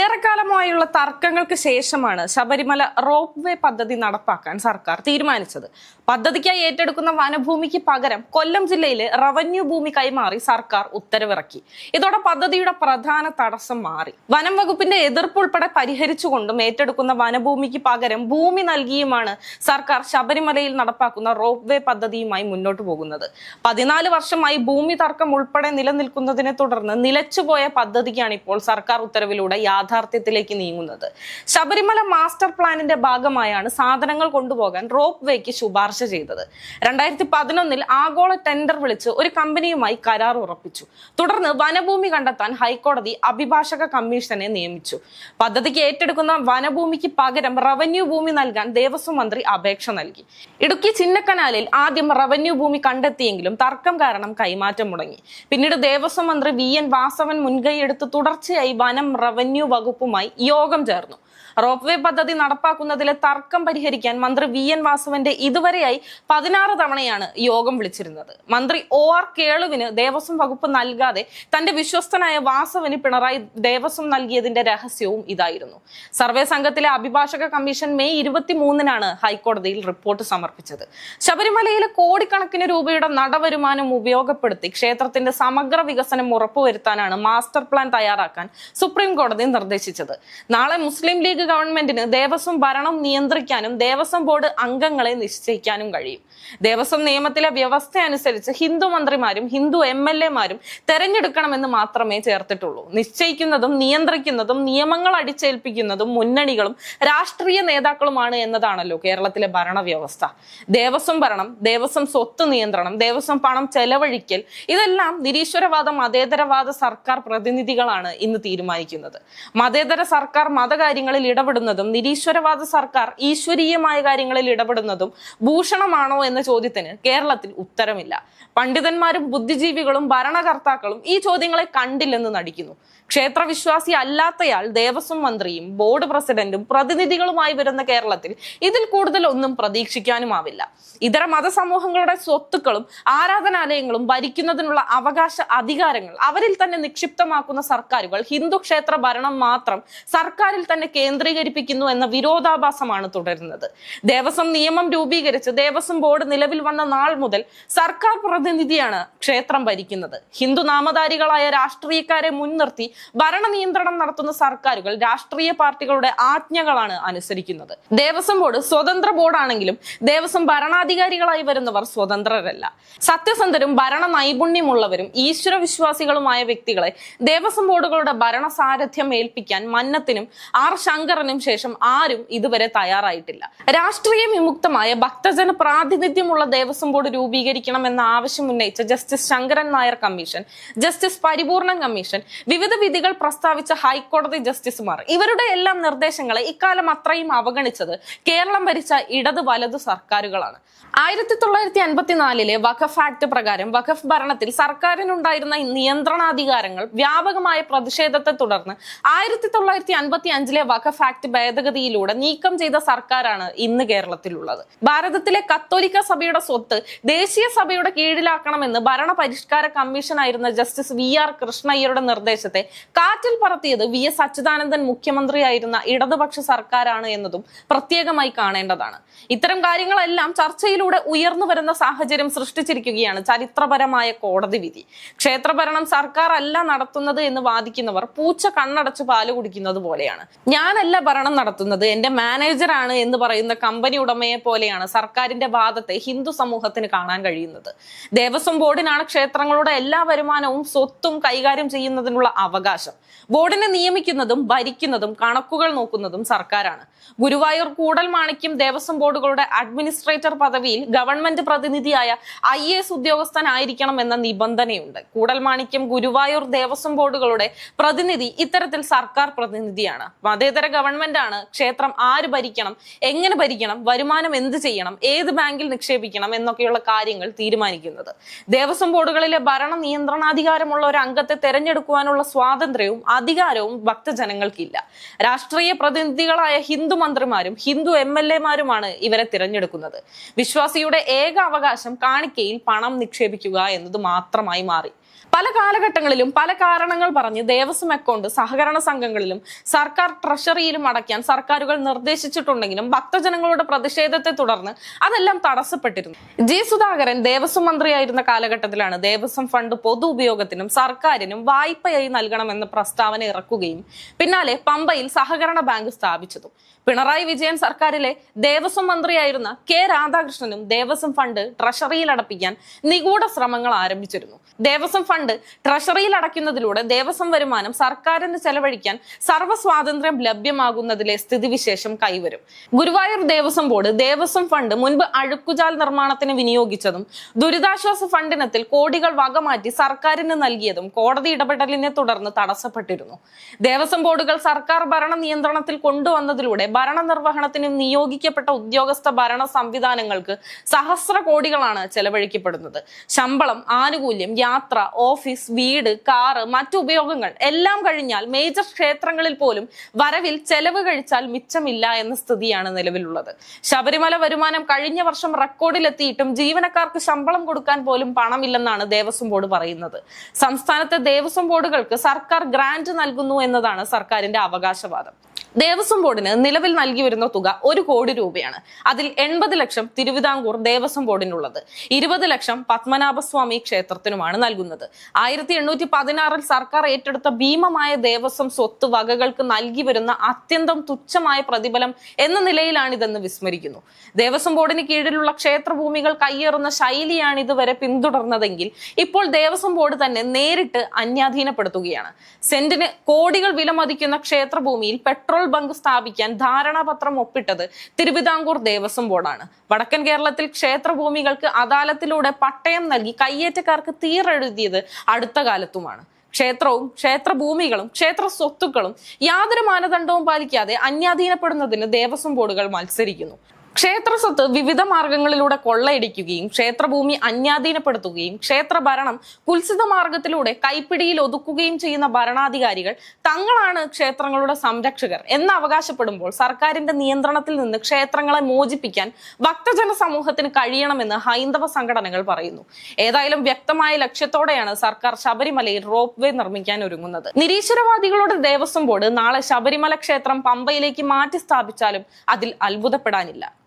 ഏറെക്കാലമായുള്ള തർക്കങ്ങൾക്ക് ശേഷമാണ് Sabarimala rope way പദ്ധതി നടപ്പാക്കാൻ സർക്കാർ തീരുമാനിച്ചത്. പദ്ധതിക്കായി ഏറ്റെടുക്കുന്ന വനഭൂമിക്ക് പകരം കൊല്ലം ജില്ലയിലെ റവന്യൂ ഭൂമി കൈമാറി സർക്കാർ ഉത്തരവിറക്കി. ഇതോടെ പദ്ധതിയുടെ പ്രധാന തടസ്സം മാറി. വനം വകുപ്പിന്റെ എതിർപ്പ് ഉൾപ്പെടെ പരിഹരിച്ചുകൊണ്ടും ഏറ്റെടുക്കുന്ന വനഭൂമിക്ക് പകരം ഭൂമി നൽകിയുമാണ് സർക്കാർ ശബരിമലയിൽ നടപ്പാക്കുന്ന റോപ്പ് വേ പദ്ധതിയുമായി മുന്നോട്ടു പോകുന്നത്. പതിനാല് വർഷമായി ഭൂമി തർക്കം ഉൾപ്പെടെ നിലനിൽക്കുന്നതിനെ തുടർന്ന് നിലച്ചുപോയ പദ്ധതിക്കാണ് ഇപ്പോൾ സർക്കാർ ഉത്തരവിലൂടെ യാഥാർത്ഥ്യത്തിലേക്ക് നീങ്ങുന്നത്. ശബരിമല മാസ്റ്റർ പ്ലാനിന്റെ ഭാഗമായാണ് സാധനങ്ങൾ കൊണ്ടുപോകാൻ റോപ്പ് വേക്ക് ശുപാർശ ചെയ്തത്. രണ്ടായിരത്തി പതിനൊന്നിൽ ആഗോള ടെൻഡർ വിളിച്ച് ഒരു കമ്പനിയുമായി കരാർ ഉറപ്പിച്ചു. തുടർന്ന് വനഭൂമി കണ്ടെത്താൻ ഹൈക്കോടതി അഭിഭാഷക കമ്മീഷനെ നിയമിച്ചു. പദ്ധതിക്ക് ഏറ്റെടുക്കുന്ന വനഭൂമിക്ക് പകരം റവന്യൂ ഭൂമി നൽകാൻ ദേവസ്വം മന്ത്രി അപേക്ഷ നൽകി. ഇടുക്കി ചിന്നക്കനാലിൽ ആദ്യം റവന്യൂ ഭൂമി കണ്ടെത്തിയെങ്കിലും തർക്കം കാരണം കൈമാറ്റം മുടങ്ങി. പിന്നീട് ദേവസ്വം മന്ത്രി വി എൻ വാസവൻ മുൻകൈയെടുത്ത് തുടർച്ചയായി വനം റവന്യൂ വകുപ്പുമായി യോഗം ചേർന്നു റോപ്പ് വേ പദ്ധതി നടപ്പാക്കുന്നതിലെ തർക്കം പരിഹരിക്കാൻ മന്ത്രി വി എൻ വാസവന്റെ ഇതുവരെയായി പതിനാറ് തവണയാണ് യോഗം വിളിച്ചിരുന്നത്. മന്ത്രി ഒ ആർ കേളുവിന് ദേവസ്വം വകുപ്പ് നൽകാതെ തന്റെ വിശ്വസ്തനായ വാസവന് പിണറായി ദേവസ്വം നൽകിയതിന്റെ രഹസ്യവും ഇതായിരുന്നു. സർവേ സംഘത്തിലെ അഭിഭാഷക കമ്മീഷൻ മെയ് ഇരുപത്തി മൂന്നിനാണ് ഹൈക്കോടതിയിൽ റിപ്പോർട്ട് സമർപ്പിച്ചത്. ശബരിമലയിലെ കോടിക്കണക്കിന് രൂപയുടെ നടവരുമാനം ഉപയോഗപ്പെടുത്തി ക്ഷേത്രത്തിന്റെ സമഗ്ര വികസനം ഉറപ്പുവരുത്താനാണ് മാസ്റ്റർ പ്ലാൻ തയ്യാറാക്കാൻ സുപ്രീം കോടതി നിർദ്ദേശിച്ചത്. നാളെ മുസ്ലിം ലീഗ് ഗവൺമെന്റിന് ദേവസ്വം ഭരണം നിയന്ത്രിക്കാനും ദേവസ്വം ബോർഡ് അംഗങ്ങളെ നിശ്ചയിക്കാനും കഴിയും. ദേവസ്വം നിയമത്തിലെ വ്യവസ്ഥ അനുസരിച്ച് ഹിന്ദു മന്ത്രിമാരും ഹിന്ദു എം എൽ എമാരും തെരഞ്ഞെടുക്കണമെന്ന് മാത്രമേ ചേർത്തിട്ടുള്ളൂ. നിശ്ചയിക്കുന്നതും നിയന്ത്രിക്കുന്നതും നിയമങ്ങൾ അടിച്ചേൽപ്പിക്കുന്നതും മുന്നണികളും രാഷ്ട്രീയ നേതാക്കളുമാണ് എന്നതാണല്ലോ കേരളത്തിലെ ഭരണവ്യവസ്ഥ. ദേവസ്വം ഭരണം ദേവസ്വം സ്വത്ത് നിയന്ത്രണം ദേവസ്വം പണം ചെലവഴിക്കൽ ഇതെല്ലാം നിരീശ്വരവാദ മതേതരവാദ സർക്കാർ പ്രതിനിധികളാണ് ഇന്ന് തീരുമാനിക്കുന്നത്. മതേതര സർക്കാർ മതകാര്യങ്ങളിൽ ഇടപെടുന്നതും നിരീശ്വരവാദ സർക്കാർ ഈശ്വരീയമായ കാര്യങ്ങളിൽ ഇടപെടുന്നതും ഭൂഷണമാണോ എന്ന ചോദ്യത്തിന് കേരളത്തിൽ ഉത്തരമില്ല. പണ്ഡിതന്മാരും ബുദ്ധിജീവികളും ഭരണകർത്താക്കളും ഈ ചോദ്യങ്ങളെ കണ്ടില്ലെന്ന് നടിക്കുന്നു. ക്ഷേത്രവിശ്വാസി അല്ലാത്തയാൾ ദേവസ്വം മന്ത്രിയും ബോർഡ് പ്രസിഡന്റും പ്രതിനിധികളുമായി വരുന്ന കേരളത്തിൽ ഇതിൽ കൂടുതൽ ഒന്നും പ്രതീക്ഷിക്കാനുമാവില്ല. ഇതര മതസമൂഹങ്ങളുടെ സ്വത്തുക്കളും ആരാധനാലയങ്ങളും ഭരിക്കുന്നതിനുള്ള അവകാശ അധികാരങ്ങൾ അവരിൽ തന്നെ നിക്ഷിപ്തമാക്കുന്ന സർക്കാരുകൾ ഹിന്ദു ക്ഷേത്ര ഭരണം മാത്രം സർക്കാരിൽ തന്നെ കേന്ദ്രീകരിപ്പിക്കുന്നു എന്ന വിരോധാഭാസമാണ് തുടരുന്നത്. ദേവസ്വം നിയമം രൂപീകരിച്ച് ദേവസ്വം ബോർഡ് നിലവിൽ വന്ന നാൾ മുതൽ സർക്കാർ പ്രതിനിധിയാണ് ക്ഷേത്രം ഭരിക്കുന്നത്. ഹിന്ദു നാമധാരികളായ രാഷ്ട്രീയക്കാരെ മുൻനിർത്തി ഭരണ നിയന്ത്രണം നടത്തുന്ന സർക്കാരുകൾ രാഷ്ട്രീയ പാർട്ടികളുടെ ആജ്ഞകളാണ് അനുസരിക്കുന്നത്. ദേവസ്വം ബോർഡ് സ്വതന്ത്ര ബോർഡാണെങ്കിലും ദേവസ്വം ഭരണാധികാരികളായി വരുന്നവർ സ്വതന്ത്രരല്ല. സത്യസന്ധരും ഭരണ നൈപുണ്യമുള്ളവരും ഈശ്വര വിശ്വാസികളുമായ വ്യക്തികളെ ദേവസ്വം ബോർഡുകളുടെ ഭരണ സാരഥ്യം ഏൽപ്പിക്കാൻ മന്നത്തിനും ആർ ശങ്കറിനും ശേഷം ആരും ഇതുവരെ തയ്യാറായിട്ടില്ല. രാഷ്ട്രീയ വിമുക്തമായ ഭക്തജന പ്രാതിനിധ്യമുള്ള ദേവസ്വം ബോർഡ് രൂപീകരിക്കണമെന്ന ആവശ്യം ഉന്നയിച്ച justice Sankaran Nair commission justice Paripoornan commission വിവിധ വിധികൾ പ്രസ്താവിച്ച ഹൈക്കോടതി ജസ്റ്റിസുമാർ ഇവരുടെ എല്ലാം നിർദ്ദേശങ്ങളെ ഇക്കാലം അത്രയും അവഗണിച്ചത് കേരളം ഭരിച്ച ഇടത് വലതു സർക്കാരുകളാണ്. ആയിരത്തി തൊള്ളായിരത്തി അൻപത്തിനാലിലെ വഖഫ് ആക്ട് പ്രകാരം വഖഫ് ഭരണത്തിൽ സർക്കാരിനുണ്ടായിരുന്ന നിയന്ത്രണാധികാരങ്ങൾ വ്യാപകമായ പ്രതിഷേധത്തെ തുടർന്ന് ആയിരത്തി തൊള്ളായിരത്തി അൻപത്തി അഞ്ചിലെ വഖഫ് ആക്ട് ഭേദഗതിയിലൂടെ നീക്കം ചെയ്ത സർക്കാരാണ് ഇന്ന് കേരളത്തിലുള്ളത്. ഭാരതത്തിലെ കത്തോലിക്ക സഭയുടെ സ്വത്ത് ദേശീയ സഭയുടെ കീഴിലാക്കണമെന്ന് ഭരണ പരിഷ്കാര കമ്മീഷനായിരുന്ന ജസ്റ്റിസ് വി ആർ കൃഷ്ണയ്യരുടെ നിർദ്ദേശത്തെ കാറ്റിൽ പറത്തിയത് വി എസ് അച്യുതാനന്ദൻ മുഖ്യമന്ത്രിയായിരുന്ന ഇടതുപക്ഷ സർക്കാരാണ് എന്നതും പ്രത്യേകമായി കാണേണ്ടതാണ്. ഇത്തരം കാര്യങ്ങളെല്ലാം ചർച്ചയിലൂടെ ഉയർന്നു വരുന്ന സാഹചര്യം സൃഷ്ടിച്ചിരിക്കുകയാണ് ചരിത്രപരമായ കോടതി വിധി. ക്ഷേത്രഭരണം സർക്കാർ അല്ല നടത്തുന്നത് എന്ന് വാദിക്കുന്നവർ പൂച്ച കണ്ണടച്ച് പാൽ കുടിക്കുന്നത് പോലെയാണ്. ഞാനല്ല ഭരണം നടത്തുന്നത്. എന്റെ മാനേജറാണ് എന്ന് പറയുന്ന കമ്പനി ഉടമയെ പോലെയാണ് സർക്കാരിന്റെ വാദത്തെ ഹിന്ദു സമൂഹത്തിന് കാണാൻ കഴിയുന്നത്. ദേവസ്വം ബോർഡിനാണ് ക്ഷേത്രങ്ങളുടെ എല്ലാ വരുമാനവും സ്വത്തും കൈകാര്യം ചെയ്യുന്നതിനുള്ള അവകാശം. ബോർഡിനെ നിയമിക്കുന്നതും ഭരിക്കുന്നതും കണക്കുകൾ നോക്കുന്നതും സർക്കാരാണ്. ഗുരുവായൂർ കൂടൽ മാണിക്യം ദേവസ്വം ബോർഡുകളുടെ അഡ്മിനിസ്ട്രേറ്റർ പദവിയിൽ ഗവൺമെന്റ് പ്രതിനിധിയായ ഐ എസ് ഉദ്യോഗസ്ഥനായിരിക്കണം എന്ന നിബന്ധനയുണ്ട്. കൂടൽ മാണിക്യം ഗുരുവായൂർ ദേവസ്വം ബോർഡുകളുടെ പ്രതിനിധി ഇത്തരത്തിൽ സർക്കാർ പ്രതിനിധിയാണ്. മതേതര ഗവൺമെന്റ് ആണ് ക്ഷേത്രം ആര് ഭരിക്കണം എങ്ങനെ ഭരിക്കണം വരുമാനം എന്ത് ചെയ്യണം ഏത് ബാങ്കിൽ നിക്ഷേപിക്കണം എന്നൊക്കെയുള്ള കാര്യങ്ങൾ തീരുമാനിക്കുന്നത്. ദേവസ്വം ബോർഡുകളിലെ ഭരണ നിയന്ത്രണാധികാരമുള്ള ഒരു അംഗത്തെ തെരഞ്ഞെടുക്കുവാനുള്ള സ്വാതന്ത്ര്യവും അധികാരവും ഭക്തജനങ്ങൾക്കില്ല. രാഷ്ട്രീയ പ്രതിനിധികളായ ഹിന്ദു മന്ത്രിമാരും ഹിന്ദു എം എൽ എമാരുമാണ് ഇവരെ തിരഞ്ഞെടുക്കുന്നത്. വിശ്വാസിയുടെ ഏക അവകാശം കാണിക്കയിൽ പണം നിക്ഷേപിക്കുക എന്നത് മാത്രമായി മാറി. പല കാലഘട്ടങ്ങളിലും പല കാരണങ്ങൾ പറഞ്ഞ് ദേവസ്വം അക്കൗണ്ട് സഹകരണ സംഘങ്ങളിലും സർക്കാർ ട്രഷറിയിലും അടയ്ക്കാൻ സർക്കാരുകൾ നിർദ്ദേശിച്ചിട്ടുണ്ടെങ്കിലും ഭക്തജനങ്ങളുടെ പ്രതിഷേധത്തെ തുടർന്ന് അതെല്ലാം തടസ്സപ്പെട്ടിരുന്നു. ജി സുധാകരൻ ദേവസ്വം മന്ത്രിയായിരുന്ന കാലഘട്ടത്തിലാണ് ദേവസ്വം ഫണ്ട് പൊതു ഉപയോഗത്തിനും സർക്കാരിനും വായ്പയായി നൽകണമെന്ന പ്രസ്താവന ഇറക്കുകയും പിന്നാലെ പമ്പയിൽ സഹകരണ ബാങ്ക് സ്ഥാപിച്ചതും. പിണറായി വിജയൻ സർക്കാരിലെ ദേവസ്വം മന്ത്രിയായിരുന്ന കെ രാധാകൃഷ്ണനും ദേവസ്വം ഫണ്ട് ട്രഷറിയിൽ അടപ്പിക്കാൻ നിഗൂഢ ശ്രമങ്ങൾ ആരംഭിച്ചിരുന്നു. ദേവസ്വം ഫണ്ട് ട്രഷറിയിൽ അടയ്ക്കുന്നതിലൂടെ ദേവസ്വം വരുമാനം സർക്കാരിന് ചെലവഴിക്കാൻ സർവ സ്വാതന്ത്ര്യം ലഭ്യമാകുന്നതിലെ സ്ഥിതിവിശേഷം കൈവരും. ഗുരുവായൂർ ദേവസ്വം ബോർഡ് ദേവസ്വം ഫണ്ട് മുൻപ് അഴുക്കുചാൽ നിർമ്മാണത്തിന് വിനിയോഗിച്ചതും ദുരിതാശ്വാസ ഫണ്ടിനത്തിൽ കോടികൾ വകമാറ്റി സർക്കാരിന് നൽകിയതും കോടതി ഇടപെടലിനെ തുടർന്ന് തടസ്സപ്പെട്ടിരുന്നു. ദേവസ്വം ബോർഡുകൾ സർക്കാർ ഭരണ നിയന്ത്രണത്തിൽ കൊണ്ടുവന്നതിലൂടെ ഭരണ നിർവഹണത്തിന് നിയോഗിക്കപ്പെട്ട ഉദ്യോഗസ്ഥ ഭരണ സംവിധാനങ്ങൾക്ക് സഹസ്ര കോടികളാണ് ചെലവഴിക്കപ്പെടുന്നത്. ശമ്പളം ആനുകൂല്യം യാത്ര ഓഫീസ് വീട് കാറ് മറ്റു ഉപയോഗങ്ങൾ എല്ലാം കഴിഞ്ഞാൽ മേജർ ക്ഷേത്രങ്ങളിൽ പോലും വരവിൽ ചെലവ് കഴിച്ചാൽ മിച്ചമില്ല എന്ന സ്ഥിതിയാണ് നിലവിലുള്ളത്. ശബരിമല വരുമാനം കഴിഞ്ഞ വർഷം റെക്കോർഡിലെത്തിയിട്ടും ജീവനക്കാർക്ക് ശമ്പളം കൊടുക്കാൻ പോലും പണമില്ലെന്നാണ് ദേവസ്വം ബോർഡ് പറയുന്നത്. സംസ്ഥാനത്തെ ദേവസ്വം ബോർഡുകൾക്ക് സർക്കാർ ഗ്രാന്റ് നൽകുന്നു എന്നതാണ് സർക്കാരിന്റെ അവകാശവാദം. ദേവസ്വം ബോർഡിന് നിലവിൽ നൽകി വരുന്ന തുക ഒരു കോടി രൂപയാണ്. അതിൽ എൺപത് ലക്ഷം തിരുവിതാംകൂർ ദേവസ്വം ബോർഡിനുള്ളത്. ഇരുപത് ലക്ഷം പത്മനാഭസ്വാമി ക്ഷേത്രത്തിനുമാണ് നൽകുന്നത്. ആയിരത്തി എണ്ണൂറ്റി പതിനാറിൽ സർക്കാർ ഏറ്റെടുത്ത ഭീമമായ ദേവസ്വം സ്വത്ത് വകകൾക്ക് നൽകി വരുന്ന അത്യന്തം തുച്ഛമായ പ്രതിഫലം എന്ന നിലയിലാണിതെന്ന് വിസ്മരിക്കുന്നു. ദേവസ്വം ബോർഡിന് കീഴിലുള്ള ക്ഷേത്രഭൂമികൾ കയ്യേറുന്ന ശൈലിയാണ് ഇതുവരെ പിന്തുടർന്നതെങ്കിൽ ഇപ്പോൾ ദേവസ്വം ബോർഡ് തന്നെ നേരിട്ട് അന്യാധീനപ്പെടുത്തുകയാണ്. സെന്റിന് കോടികൾ വിലമതിക്കുന്ന ക്ഷേത്രഭൂമിയിൽ പെട്രോൾ ബങ്ക് സ്ഥാപിക്കാൻ ധാരണാപത്രം ഒപ്പിട്ടത് തിരുവിതാംകൂർ ദേവസ്വം ബോർഡാണ്. വടക്കൻ കേരളത്തിൽ ക്ഷേത്രഭൂമികൾക്ക് അദാലത്തിലൂടെ പട്ടയം നൽകി കയ്യേറ്റക്കാർക്ക് തീരെഴുതിയത് അടുത്ത കാലത്തുമാണ്. ക്ഷേത്രവും ക്ഷേത്രഭൂമികളും ക്ഷേത്ര സ്വത്തുക്കളും യാതൊരു മാനദണ്ഡവും പാലിക്കാതെ അന്യാധീനപ്പെടുന്നതിന് ദേവസ്വം ബോർഡുകൾ മത്സരിക്കുന്നു. ക്ഷേത്ര സ്വത്ത് വിവിധ മാർഗങ്ങളിലൂടെ കൊള്ളയടിക്കുകയും ക്ഷേത്രഭൂമി അന്യാധീനപ്പെടുത്തുകയും ക്ഷേത്ര ഭരണം കുൽസിത മാർഗത്തിലൂടെ കൈപ്പിടിയിൽ ഒതുക്കുകയും ചെയ്യുന്ന ഭരണാധികാരികൾ തങ്ങളാണ് ക്ഷേത്രങ്ങളുടെ സംരക്ഷകർ എന്ന് അവകാശപ്പെടുമ്പോൾ സർക്കാരിന്റെ നിയന്ത്രണത്തിൽ നിന്ന് ക്ഷേത്രങ്ങളെ മോചിപ്പിക്കാൻ ഭക്തജന സമൂഹത്തിന് കഴിയണമെന്ന് ഹൈന്ദവ സംഘടനകൾ പറയുന്നു. ഏതായാലും വ്യക്തമായ ലക്ഷ്യത്തോടെയാണ് സർക്കാർ ശബരിമലയിൽ റോപ്പ് വേ നിർമ്മിക്കാൻ ഒരുങ്ങുന്നത്. നിരീശ്വരവാദികളുടെ ദേവസ്വം ബോർഡ് നാളെ ശബരിമല ക്ഷേത്രം പമ്പയിലേക്ക് മാറ്റി സ്ഥാപിച്ചാലും അതിൽ അത്ഭുതപ്പെടാനില്ല.